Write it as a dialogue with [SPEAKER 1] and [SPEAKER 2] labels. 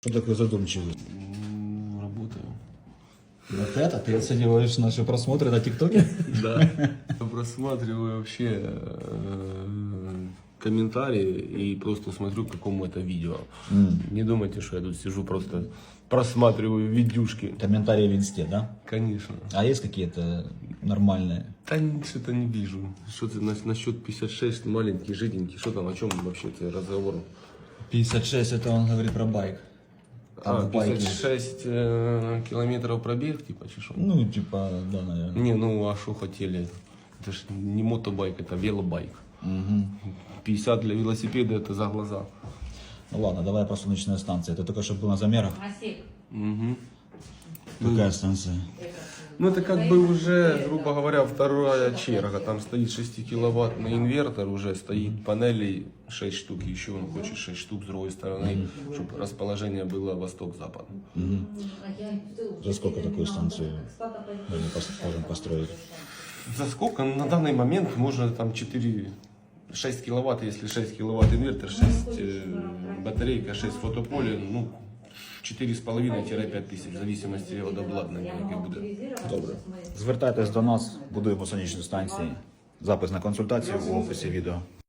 [SPEAKER 1] Что такое задумчивый?
[SPEAKER 2] Работаю.
[SPEAKER 1] Вот это? Ты оцениваешь наши просмотры на ТикТоке?
[SPEAKER 2] Да. Просматриваю вообще э, комментарии и просто смотрю, к какому это видео. Не думайте, что я тут сижу просто просматриваю видюшки.
[SPEAKER 1] Комментарии в инсте, да?
[SPEAKER 2] Конечно.
[SPEAKER 1] А есть какие-то нормальные?
[SPEAKER 2] Да н- что-то не вижу. Что ты на- насчет 56, маленький, жиденький, что там, о чем вообще ты разговор?
[SPEAKER 1] 56, это он говорит про байк.
[SPEAKER 2] А,
[SPEAKER 1] в байке.
[SPEAKER 2] 56 э, километров пробег, типа, чи що?
[SPEAKER 1] Ну, типа, да, наверное.
[SPEAKER 2] Не, ну а что хотели? Это ж не мотобайк, это велобайк. 50 для велосипеда это за глаза.
[SPEAKER 1] Ну ладно, давай про солнечные станции. Это только что был на замерах.
[SPEAKER 3] Асик.
[SPEAKER 2] Мгм.
[SPEAKER 1] Какая станция?
[SPEAKER 2] Ну это как бы уже, грубо говоря, вторая черга. Там стоит 6 киловаттный инвертор, уже стоит панелей 6 штук, еще он хочет 6 штук с другой стороны, чтобы расположение было восток-запад.
[SPEAKER 1] За сколько такую станцию пос- можем построить?
[SPEAKER 2] За сколько? Ну, На данный момент можно там 4, 6 киловатт, если 6 киловатт инвертор, 6 э, батарейка, 6 фотополе, ну 4,5-5 тысяч, в зависимости от обладнання, яке буде.
[SPEAKER 1] Добре. Звертайтесь до нас, будуємо сонячні станції. Запис на консультацію в описі відео.